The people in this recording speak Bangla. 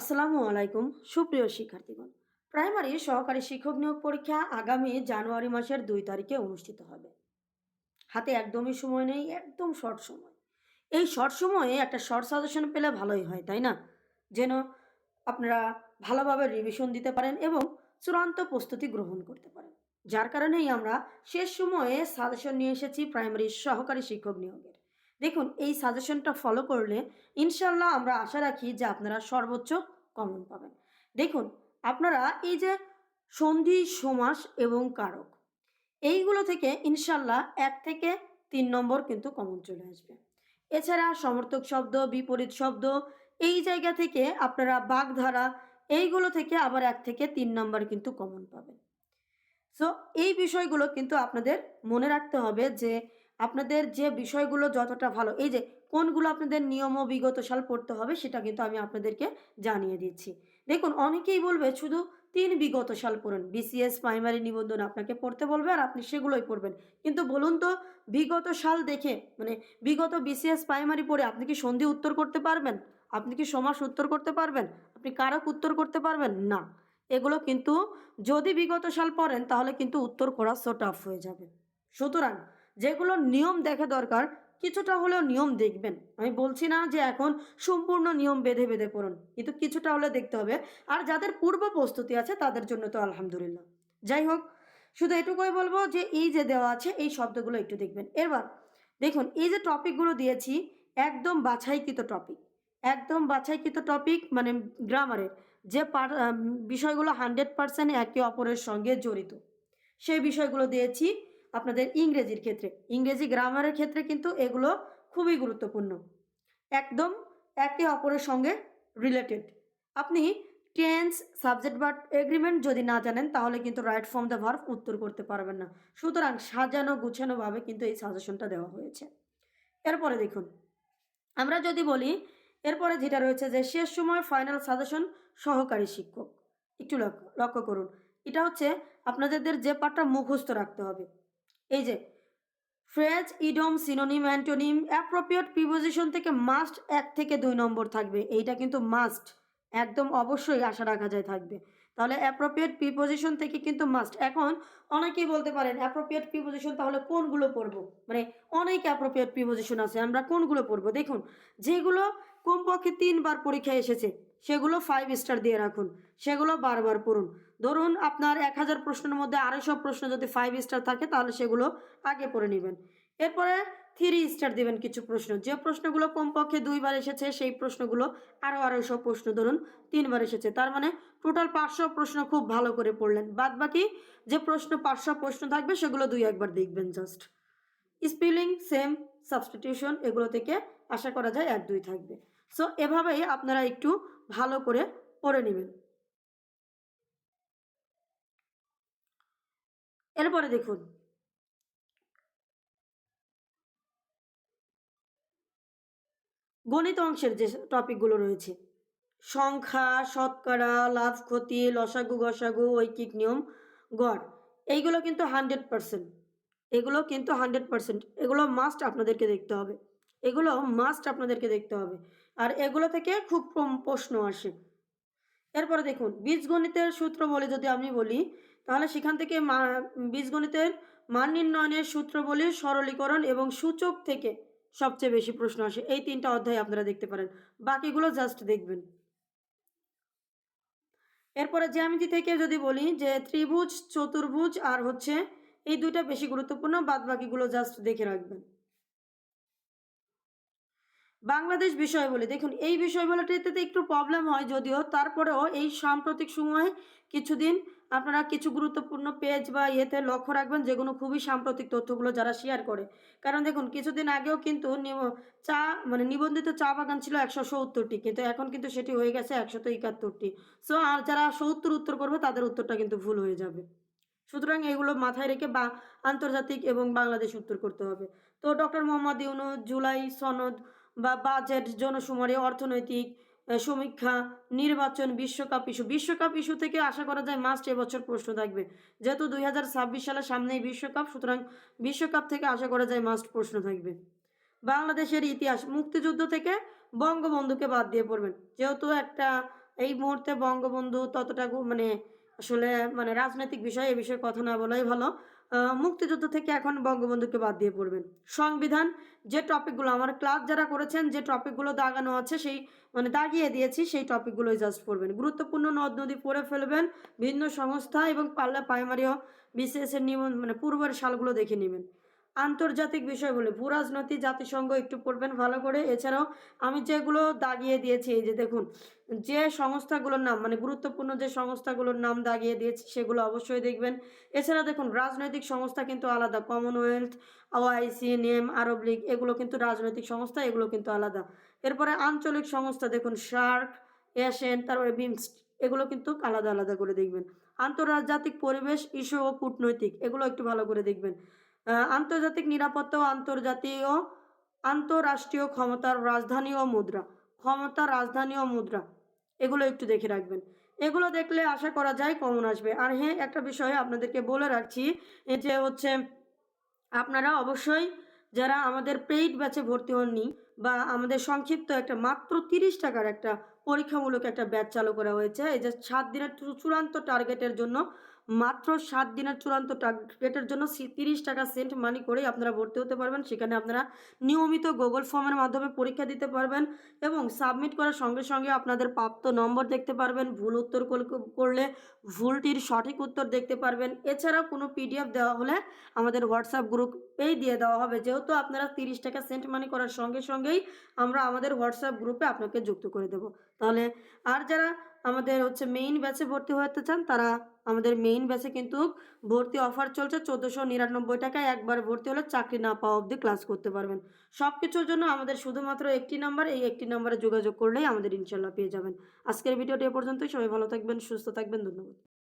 আসসালামু আলাইকুম, সুপ্রিয় শিক্ষার্থীগণ। প্রাইমারি সহকারী শিক্ষক নিয়োগ পরীক্ষা আগামী জানুয়ারি মাসের দুই তারিখে অনুষ্ঠিত হবে। হাতে একদমই সময় নেই, একদম শর্ট সময়। এই শর্ট সময়ে একটা শর্ট সাজেশন পেলে ভালোই হয়, তাই না? যেন আপনারা ভালোভাবে রিভিশন দিতে পারেন এবং চূড়ান্ত প্রস্তুতি গ্রহণ করতে পারেন। যার কারণেই আমরা শেষ সময়ে সাজেশন নিয়ে এসেছি প্রাইমারি সহকারী শিক্ষক নিয়োগের। দেখুন, এই সাজেশনটা ফলো করলে ইনশাল্লাহ আমরা আশা রাখি যে আপনারা সর্বোচ্চ কমন পাবেন। দেখুন, আপনারা এই যে সন্ধি, সমাস এবং কারক, এইগুলো থেকে ইনশাল্লাহ এক থেকে তিন নম্বর কিন্তু কমন চলে আসবে। এছাড়া সমর্থক শব্দ, বিপরীত শব্দ, এই জায়গা থেকে আপনারা বাগধারা, এইগুলো থেকে আবার এক থেকে তিন নম্বর কিন্তু কমন পাবেন। সো এই বিষয়গুলো কিন্তু আপনাদের মনে রাখতে হবে যে আপনাদের যে বিষয়গুলো যতটা ভালো, এই যে কোনগুলো আপনাদের নিয়ম ও বিগত সাল পড়তে হবে সেটা কিন্তু আমি আপনাদেরকে জানিয়ে দিচ্ছি। দেখুন, অনেকেই বলবে শুধু তিন বিগত সাল পড়ুন বিসিএস প্রাইমারি নিবন্ধন আপনাকে পড়তে বলবে আর আপনি সেগুলোই পড়বেন। কিন্তু বলুন তো বিগত সাল দেখে মানে বিগত বিসিএস প্রাইমারি পড়ে আপনি কি সন্ধি উত্তর করতে পারবেন? আপনি কি সমাস উত্তর করতে পারবেন? আপনি কারক উত্তর করতে পারবেন? না। এগুলো কিন্তু যদি বিগত সাল পড়েন তাহলে কিন্তু উত্তর করা সো টাফ হয়ে যাবে। সুতরাং যেগুলো নিয়ম দেখা দরকার, কিছুটা হলেও নিয়ম দেখবেন। আমি বলছি না যে এখন সম্পূর্ণ নিয়ম বেঁধে বেঁধে পড়ুন, কিন্তু কিছুটা হলে দেখতে হবে। আর যাদের পূর্ব প্রস্তুতি আছে, তাদের জন্য তো আলহামদুলিল্লাহ। যাই হোক, শুধু এটুকুই বলব যে এই যে দেওয়া আছে, এই শব্দগুলো একটু দেখবেন। এবার দেখুন, এই যে টপিকগুলো দিয়েছি, একদম বাছাইকৃত টপিক। একদম বাছাইকৃত টপিক মানে গ্রামারের যে বিষয়গুলো হান্ড্রেড পারসেন্ট একে অপরের সঙ্গে জড়িত। সেই বিষয়গুলো দিয়েছি। আপনাদের ইংরেজির ক্ষেত্রে, ইংরেজি গ্রামারের ক্ষেত্রে কিন্তু এগুলো খুবই গুরুত্বপূর্ণ। একদম একে অপরের সঙ্গে রিলেটেড আপনি টেন্স সাবজেক্ট বা এগ্রিমেন্ট যদি না জানেন, তাহলে কিন্তু রাইট ফর্ম দ্য ভার্ভ উত্তর করতে পারবেন না। সুতরাং সাজানো গুছানোভাবে কিন্তু এই সাজেশনটা দেওয়া হয়েছে। এরপরে দেখুন, আমরা যদি বলি, এরপরে যেটা রয়েছে যে শেষ সময় ফাইনাল সাজেশন সহকারী শিক্ষক। একটু লক্ষ্য লক্ষ্য করুন। এটা হচ্ছে আপনাদের যে পার্টটা মুখস্থ রাখতে হবে। এই যে, phrase, idiom, synonym, antonym, appropriate preposition থেকে মাস্ট এক থেকে দুই নম্বর থাকবে। এইটা কিন্তু মাস্ট, একদম অবশ্যই আশা রাখা যায় থাকবে। তাহলে অ্যাপ্রোপ্রিয়েট প্রিপোজিশন থেকে কিন্তু মাস্ট। এখন অনেকেই বলতে পারেন, অ্যাপ্রোপ্রিয়েট প্রিপোজিশন তাহলে কোনগুলো পড়ব? মানে অনেক অ্যাপ্রোপ্রিয়েট প্রিপোজিশন আছে, আমরা কোনগুলো পড়ব? দেখুন, যেগুলো কমপক্ষে তিনবার পরীক্ষায় এসেছে, সেগুলো ফাইভ স্টার দিয়ে রাখুন, সেগুলো বারবার পড়ুন। ধরুন আপনার এক হাজার প্রশ্নের মধ্যে আড়াইশো প্রশ্ন যদি ফাইভ স্টার থাকে, তাহলে সেগুলো আগে পড়ে নেবেন। এরপরে থ্রি স্টার দিবেন কিছু প্রশ্ন। যে প্রশ্নগুলো কমপক্ষে দুইবার এসেছে, সেই প্রশ্নগুলো আরও আড়াইশো প্রশ্ন ধরুন তিনবার এসেছে। তার মানে টোটাল পাঁচশো প্রশ্ন খুব ভালো করে পড়লেন। বাদ বাকি যে প্রশ্ন পাঁচশো প্রশ্ন থাকবে, সেগুলো দুই একবার দেখবেন জাস্ট স্পেলিং সেম সাবস্টিটিউশন এগুলো থেকে আশা করা যায় এক দুই থাকবে। সো এভাবেই আপনারা একটু ভালো করে পড়ে নেবেন। এরপরে দেখুন। গণিত অংশের যে টপিকগুলো রয়েছে, সংখ্যা, শতকরা, লাভ, ক্ষতি, লসাগু, গসাগু, ঐকিক নিয়ম, গড়, এইগুলো কিন্তু হান্ড্রেড পারসেন্ট এগুলো কিন্তু হান্ড্রেড পারসেন্ট এগুলো মাস্ট আপনাদেরকে দেখতে হবে, এগুলো মাস্ট আপনাদেরকে দেখতে হবে, আর এগুলো থেকে খুব কম প্রশ্ন আসে। এরপরে দেখুন, বীজগণিতের সূত্র বলে যদি আমি বলি তাহলে সেখান থেকে বীজগণিতের মান নির্ণয়নের সূত্র বলি সরলীকরণ এবং সূচক থেকে সবচেয়ে বেশি প্রশ্ন আসে। এই তিনটা অধ্যায় আপনারা দেখতে পারেন। বাকিগুলো জাস্ট দেখবেন। এরপরে জ্যামিতি থেকে যদি বলি যে ত্রিভুজ, চতুর্ভুজ আর হচ্ছে এই দুইটা বেশি গুরুত্বপূর্ণ বাদ বাকিগুলো জাস্ট দেখে রাখবেন। বাংলাদেশ বিষয় বলে। দেখুন, এই বিষয়গুলোটিতে একটু প্রবলেম হয় যদিও তারপরেও এই সাম্প্রতিক সময়ে কিছুদিন আপনারা কিছু গুরুত্বপূর্ণ পেজ বা ইয়েতে লক্ষ্য রাখবেন, যেগুলো খুবই সাম্প্রতিক তথ্যগুলো যারা শেয়ার করে। কারণ দেখুন, কিছুদিন আগেও কিন্তু চা মানে নিবন্ধিত চা বাগান ছিল একশো সত্তরটি, কিন্তু এখন কিন্তু সেটি হয়ে গেছে একশত একাত্তরটি। সো আর যারা সত্তর উত্তর করবে, তাদের উত্তরটা কিন্তু ভুল হয়ে যাবে। সুতরাং এগুলো মাথায় রেখে বা আন্তর্জাতিক এবং বাংলাদেশ উত্তর করতে হবে। তো ডক্টর মোহাম্মদ ইউনু জুলাই সনদ বা বাজেট জনশুমারি অর্থনৈতিক সমীক্ষা, নির্বাচন, বিশ্বকাপ ইস্যু। বিশ্বকাপ ইস্যু থেকে আশা করা যায় মাস্ট এবছর প্রশ্ন থাকবে। যেহেতু দুই হাজার ছাব্বিশ সালের সামনেই বিশ্বকাপ, সুতরাং বিশ্বকাপ থেকে আশা করা যায় মাস্ট প্রশ্ন থাকবে। বাংলাদেশের ইতিহাস। মুক্তিযুদ্ধ থেকে বঙ্গবন্ধুকে বাদ দিয়ে পড়বেন। যেহেতু একটা এই মুহূর্তে বঙ্গবন্ধু ততটা মানে আসলে মানে রাজনৈতিক বিষয় এ বিষয়ে কথা না বলাই ভালো। মুক্তিযুদ্ধ থেকে এখন বঙ্গবন্ধুকে বাদ দিয়ে পড়বেন। সংবিধান, যে টপিকগুলো আমার ক্লাস যারা করেছেন, যে টপিকগুলো দাগানো আছে, সেই মানে দাগিয়ে দিয়েছি, সেই টপিকগুলোই জাস্ট পড়বেন। গুরুত্বপূর্ণ নদ নদী পড়ে ফেলবেন, ভিন্ন সংস্থা এবং পাল্লা প্রাইমারি ও বিসিএস এর নিয়ম মানে পূর্বের সালগুলো দেখে নেবেন। আন্তর্জাতিক বিষয় বলে ভূরাজনৈতিক জাতিসংঘ একটু পড়বেন ভালো করে। এছাড়াও আমি যেগুলো দাগিয়ে দিয়েছি, এই যে দেখুন, যে সংস্থাগুলোর নাম মানে গুরুত্বপূর্ণ যে সংস্থাগুলোর নাম দাগিয়ে দিয়েছি, সেগুলো অবশ্যই দেখবেন। এছাড়া দেখুন, রাজনৈতিক সংস্থা কিন্তু আলাদা Commonwealth OIC NAM Arab League এগুলো কিন্তু রাজনৈতিক সংস্থা, এগুলো কিন্তু আলাদা। এরপরে আঞ্চলিক সংস্থা দেখুন শার্ক এশিয়ান তারপরে বিমস এগুলো কিন্তু আলাদা আলাদা করে দেখবেন। আন্তর্জাতিক পরিবেশ, ইস্যু ও কূটনৈতিক, এগুলো একটু ভালো করে দেখবেন। আন্তর্জাতিক নিরাপত্তা ও আন্তর্জাতীয় আন্তঃরাষ্ট্রীয় ক্ষমতার রাজধানী ও মুদ্রা। ক্ষমতা রাজধানী ও মুদ্রা। এগুলো একটু দেখে রাখবেন। এগুলো দেখলে আশা করা যায় কমন আসবে। আর হ্যাঁ একটা বিষয় আপনাদেরকে বলে রাখছি যে হচ্ছে আপনারা অবশ্যই যারা আমাদের পেইড ব্যাচে ভর্তি হননি বা আমাদের সংক্ষিপ্ত একটা মাত্র তিরিশ টাকার একটা পরীক্ষামূলক একটা ব্যাচ চালু করা হয়েছে, এই যে সাত দিনের চূড়ান্ত টার্গেটের জন্য মাত্র সাত দিনের চূড়ান্ত টার্গেটের জন্য তিরিশ টাকা সেন্ট মানি করেই আপনারা ভর্তি হতে পারবেন। সেখানে আপনারা নিয়মিত গুগল ফর্মের মাধ্যমে পরীক্ষা দিতে পারবেন এবং সাবমিট করার সঙ্গে সঙ্গে আপনাদের প্রাপ্ত নম্বর দেখতে পারবেন। ভুল উত্তর করলে ভুলটির সঠিক উত্তর দেখতে পারবেন। এছাড়াও কোনো পিডিএফ দেওয়া হলে আমাদের হোয়াটসঅ্যাপ গ্রুপেই দিয়ে দেওয়া হবে। যেহেতু আপনারা তিরিশ টাকা সেন্ট মানি করার সঙ্গে সঙ্গেই আমরা আমাদের হোয়াটসঅ্যাপ গ্রুপে আপনাকে যুক্ত করে দেব। তাহলে আর যারা আমাদের হচ্ছে মেইন ব্যাচে ভর্তি হতে চান তারা আমাদের মেইন ব্যাচে কিন্তু ভর্তি অফার চলছে চোদ্দোশো নিরানব্বই টাকায়। একবার ভর্তি হলে চাকরি না পাওয়া অবধি ক্লাস করতে পারবেন। সব কিছুর জন্য আমাদের শুধুমাত্র একটি নাম্বার এই একটি নাম্বারে যোগাযোগ করলেই আমাদের ইনশাল্লাহ পেয়ে যাবেন। আজকের ভিডিওটি এ পর্যন্তই। সবাই ভালো থাকবেন, সুস্থ থাকবেন, ধন্যবাদ।